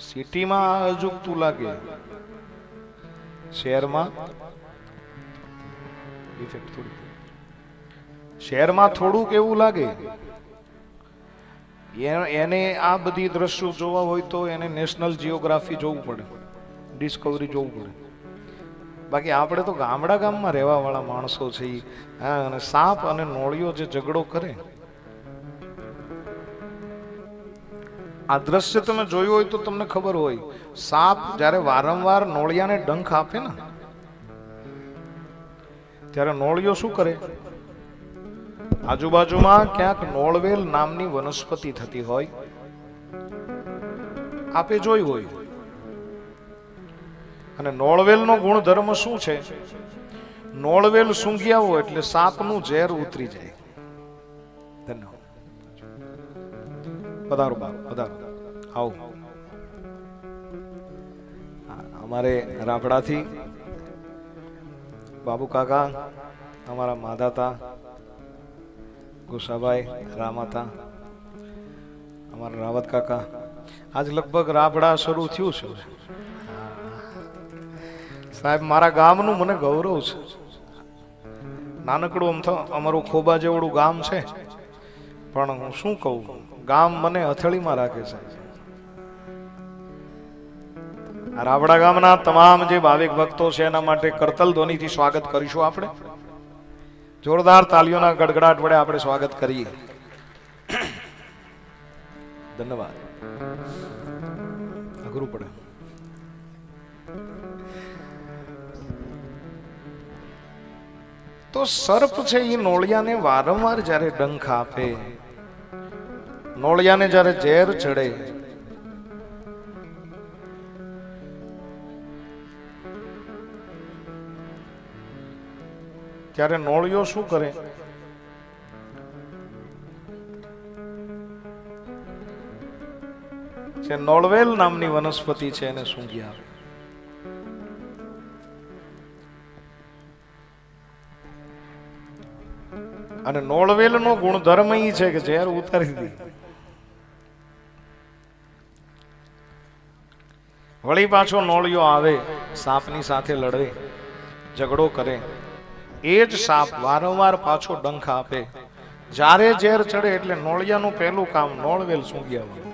સિટીમાં અજુગતું લાગે? શહેરમાં? ઇફેક્ટ થોડી શહેરમાં થોડુંક એવું લાગે? એને આ બધી દ્રશ્યો જોવા હોય તો એને નેશનલ જિયોગ્રાફી જોવું પડે. ડિસ્કવરી જોવું પડે. બાકી આપણે તો ગામડા ગામમાં રહેવા વાળા માણસો છીએ હા, અને સાપ અને નોળિયો જે ઝઘડો કરે આ દ્રશ્ય તમે જોયું હોય તો તમને ખબર હોય. સાપ જ્યારે વારંવાર નોળિયાને ડંખ આપે ને, ત્યારે નોળિયો શું કરે? આજુબાજુમાં ક્યાંક નોળવેલ નામની વનસ્પતિ થતી હોય. આપે જોઈ હોય. અને નોળવેલનો ગુણધર્મ શું છે? નોળવેલ સૂંઘી હોય એટલે સાપનું ઝેર ઉતરી જાય. પધારો બાપ પધારો. આવો. અમારે રાપડાથી બાબુ કાકા, અમારા માધાતા ગુસાભાઈ રામાતા, અમારા રાવત કાકા. આજ લગભગ રાપડા શરૂ થયું છે. સાહેબ, મારા ગામનું મને ગૌરવ છે. નાનકડું તો અમારું ખોબા જેવડું ગામ છે. પણ હું શું કહું? ગામ મને હથેળીમાં રાખે છે. રાવડા ગામના તમામ જે ભાવિક ભક્તો છે, એના માટે કરતલ ધ્વનિથી સ્વાગત કરીશું આપણે. જોરદાર તાલીઓના ગડગડાટ વડે આપણે સ્વાગત કરીએ. ધન્યવાદ. અઘરું પડે. તો સર્પ છે એ નોળિયાને વારંવાર જ્યારે ડંખ આપે નોળિયાને જ્યારે ઝેર ચડે, ત્યારે નોળિયો શું કરે? જે નોળવેલ નામની વનસ્પતિ છે એને સૂંઘી આવે. અને નોળવેલ નો ગુણધર્મ એ છે કે ઝેર ઉતારી દે. વળી પાછો નોળિયો આવે, સાપની સાથે લડે, ઝઘડો કરે. એ જ સાપ વારંવાર પાછો ડંખ આપે. જ્યારે ઝેર ચડે એટલે નોળિયાનું પહેલું કામ નોળવેલ સૂંઘી આવવાનું.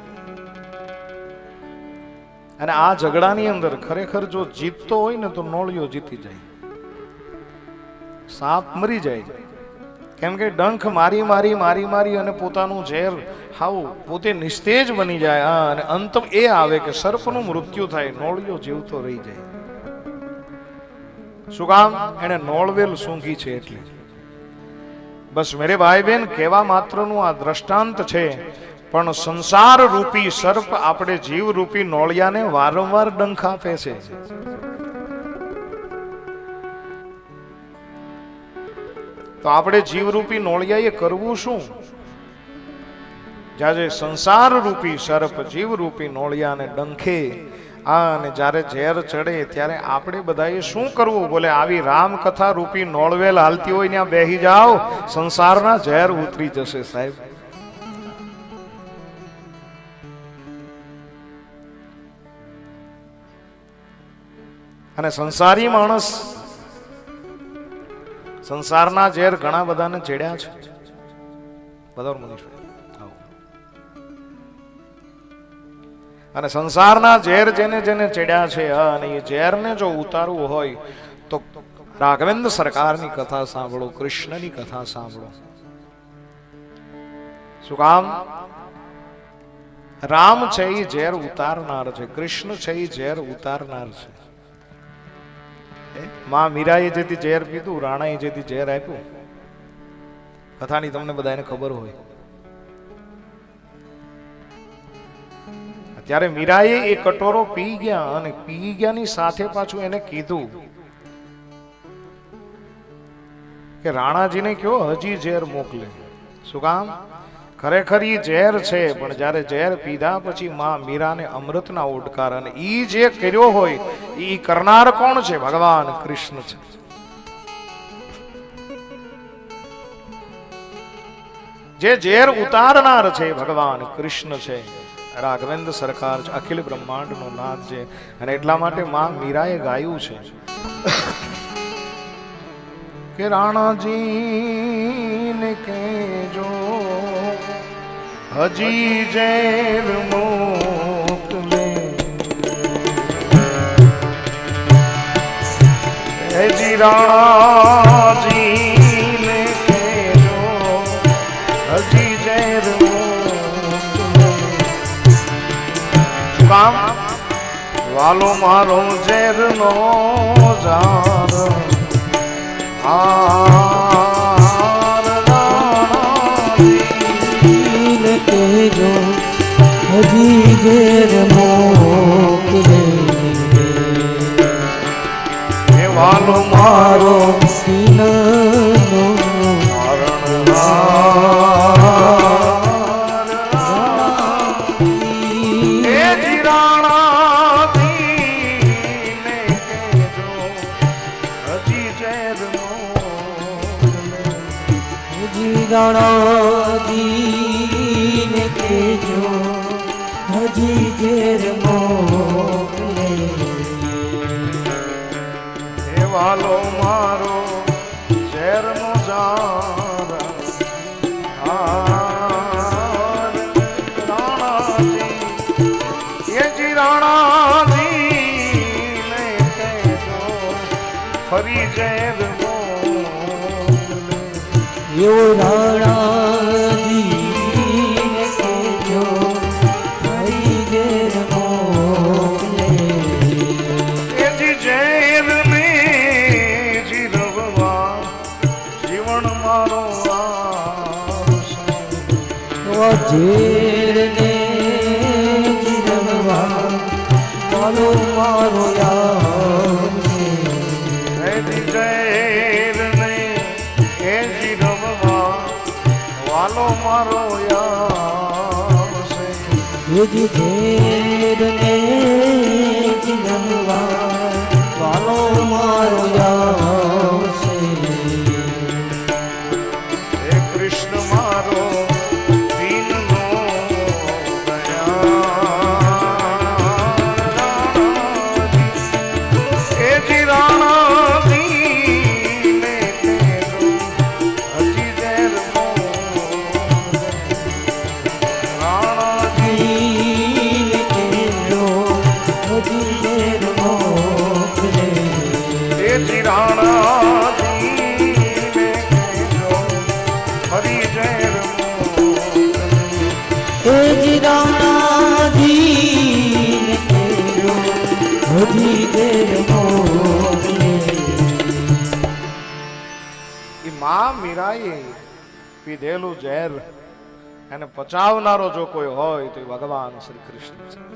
અને આ ઝઘડાની અંદર ખરેખર જો જીતતો હોય ને તો નોળિયો જીતી જાય. સાપ મરી જાય. કેમ કે ડંખ મારી મારી મારી મારી અને પોતાનું ઝેર હાવ પોતે નિસ્તેજ બની જાય હા, અને અંત એ આવે કે સર્પનું મૃત્યુ થાય નોળિયો જીવતો રહી જાય. શું કામ? એને નોળવેલ સૂંઘી છે એટલે. બસ મેરે ભાઈ બહેન કહેવા માત્રનું આ દ્રષ્ટાંત છે પણ સંસાર રૂપી સર્પ આપણે જીવ રૂપી નોળિયાને વારંવાર ડંખ આપે છે. તો આપણે જીવરૂપી નોળિયાએ કરવું શું? જ્યારે સંસાર રૂપી સર્પ, જીવરૂપી નોળિયાને ડંખે આ અને જ્યારે ઝેર ચડે ત્યારે આપણે બધાએ શું કરવું? બોલે, આવી રામ કથા રૂપી નોળવેલ હાલતી હોય ત્યાં બેહી જાઓ, સંસારના ઝેર ઉતરી જશે સાહેબ. અને સંસારી માણસ સંસારના ઝેર ઘણા બધાને ચડ્યા છે. બધા મનીષભાઈ અને સંસારના ઝેર જેને જેને ચડ્યા છે અને એ ઝેરને જો ઉતારવું હોય, તો રાઘવેન્દ્ર સરકારની કથા સાંભળો, કૃષ્ણની કથા સાંભળો. શું કામ? રામ છે એ ઝેર ઉતારનાર છે, કૃષ્ણ છે એ ઝેર ઉતારનાર છે. માં મીરાએ જેથી ઝેર પીધું, રાણાએ જેથી ઝેર આપ્યું. કથાની તમને બધાને ખબર હોય. ત્યારે મીરાએ એ કટોરો પી ગયા અને પી ગયાની સાથે પાછું એને કીધું કે, રાણાજીને કયો હજી ઝેર મોકલે. શું કામ? ખરેખર ઈ ઝેર છે, પણ જ્યારે ઝેર પીધા પછી માં મીરાને અમૃતના ઓડકાર અને એ જે કર્યો હોય એ કરનાર કોણ છે? ભગવાન કૃષ્ણ છે. જે ઝેર ઉતારનાર છે, ભગવાન કૃષ્ણ છે. રાઘવેન્દ્ર સરકાર છે, અખિલ બ્રહ્માંડનો નાથ છે અને એટલા માટે માં મીરાએ ગાયું છે. કે રાણાજી ને કેજો હજી ઝેર મોકલે હજી રાણાજી વાલો મારો ઝેર નો જાર કહેજો હજી ઘેર મોકલે વાલો મારો મારો સીનાનો ને હજી ઘેર મોકલે. દેવાલો મારો ઝેર નો જાર રાણાજી એ જીરાણાજી ને કહેજો ફરી જેર મોકલે. એવો રાણાજી ઝેર ને જીરવા ચાલો મારો આવશે એજી ઝેર ને એ જીરવવા વાલો મારો આવશે યજી માં મીરાએ પીધેલું ઝેર એને પચાવનારો જો કોઈ હોય તો ભગવાન શ્રી કૃષ્ણ છે.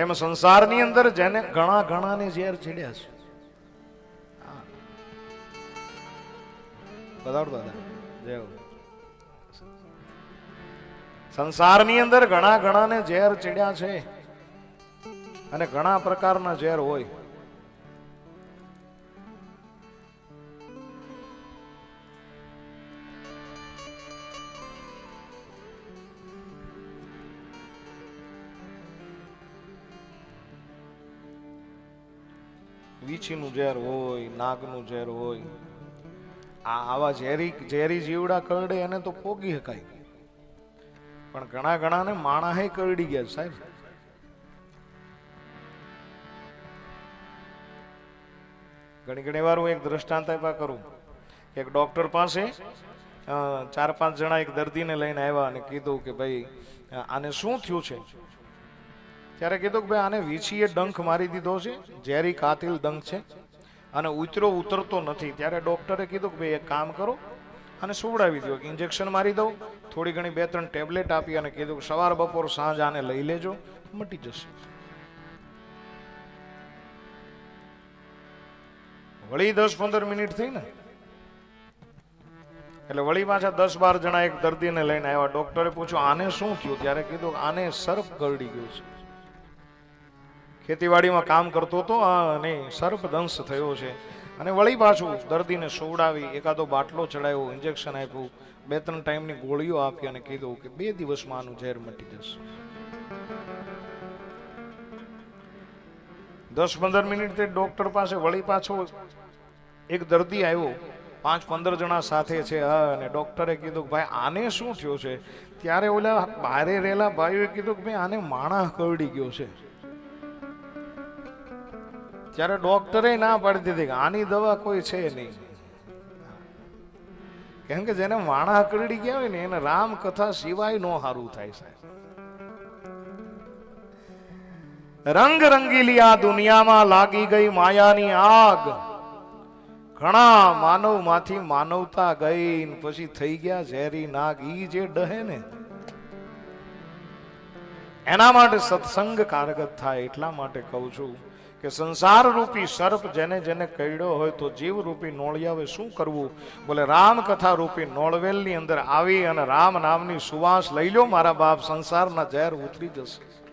એમ સંસારની અંદર જેને ઘણા ઘણાને ઝેર ચડ્યા છે. હા. બતાવો દાદા, જય સંસારની અંદર ઘણા ઘણાને ઝેર ચડ્યા છે. અને ઘણા પ્રકારના ઝેર હોય. વીછીનું ઝેર હોય, નાગનું ઝેર હોય. આ આવા ઝેરી ઝેરી જીવડા કરડે એને તો પોગી શકાય. પણ ઘણા ઘણા ને માણાહે કરડી ગયા સાહેબ. ઘણી ઘણી વાર હું એક દ્રષ્ટાંત આપ્યા કરું. એક ડોક્ટર પાસે ચાર પાંચ જણા એક દર્દીને લઈને આવ્યા અને કીધું કે ભાઈ આને શું થયું છે? ત્યારે કીધું કે ભાઈ, આને વીછીએ ડંખ મારી દીધો છે, ઝેરી કાતિલ ડંખ છે, અને ઉતરો ઉતરતો નથી. ત્યારે ડોક્ટરે કીધું કે ભાઈ, એક કામ કરો અને સુવડાવી દો ઇન્જેક્શન મારી દઉં થોડી ઘણી બે ત્રણ ટેબ્લેટ આપી અને કીધું સવાર બપોર સાંજ આને લઈ લેજો, મટી જશે. વળી દસ પંદર મિનિટ થઈ ને? એટલે વળી પાછા દસ બાર જણા એક દર્દીને લઈને આવ્યા. ડોક્ટરે પૂછ્યું, આને શું થયું? ત્યારે કીધું આને સર્પ કરડી ગયું છે. ખેતીવાડીમાં કામ કરતો હતો અને સર્પદંશ થયો છે. અને વળી પાછું દર્દીને સોવડાવી, એકાદો બાટલો ચડાવ્યો ઇન્જેક્શન આપ્યું. બે ત્રણ ટાઈમની ગોળીઓ આપી અને કીધું કે, બે દિવસમાં આનું ઝેર મટી જશે. દસ પંદર મિનિટ તે ડોક્ટર પાસે વળી પાછો એક દર્દી આવ્યો. પાંચ, પંદર જણા સાથે છે, હા, અને ડોક્ટરે કીધું કે ભાઈ, આને શું થયું છે? ત્યારે ઓલા બારે રહેલા ભાઈઓએ કીધું કે ભાઈ, આને માણા કરડી ગયો છે. ત્યારે ડોક્ટરે ના પાડી દીધી કે આની દવા કોઈ છે નહીં. કેમ કે જેને માણા કરડી ગયા હોય ને, એને રામ કથા સિવાય નો સારું થાય સાહેબ. રંગ રંગીલી આ દુનિયામાં લાગી ગઈ માયાની આગ. ઘણા માનવમાંથી માનવતા ગઈ પછી થઈ ગયા, ઝેરી નાગ, ઈ જે ડહે ને, એના માટે સત્સંગ કારગત થાય, એટલા માટે કહું છું કે સંસાર રૂપી સર્પ જેને જેને કરડ્યો હોય તો જીવ રૂપી નોળિયાવે શું કરવું? બોલે રામ કથા રૂપી નોળવેલની અંદર આવી અને રામ નામની સુવાસ લઈ લો મારા બાપ સંસારના ઝેર ઉતરી જશે.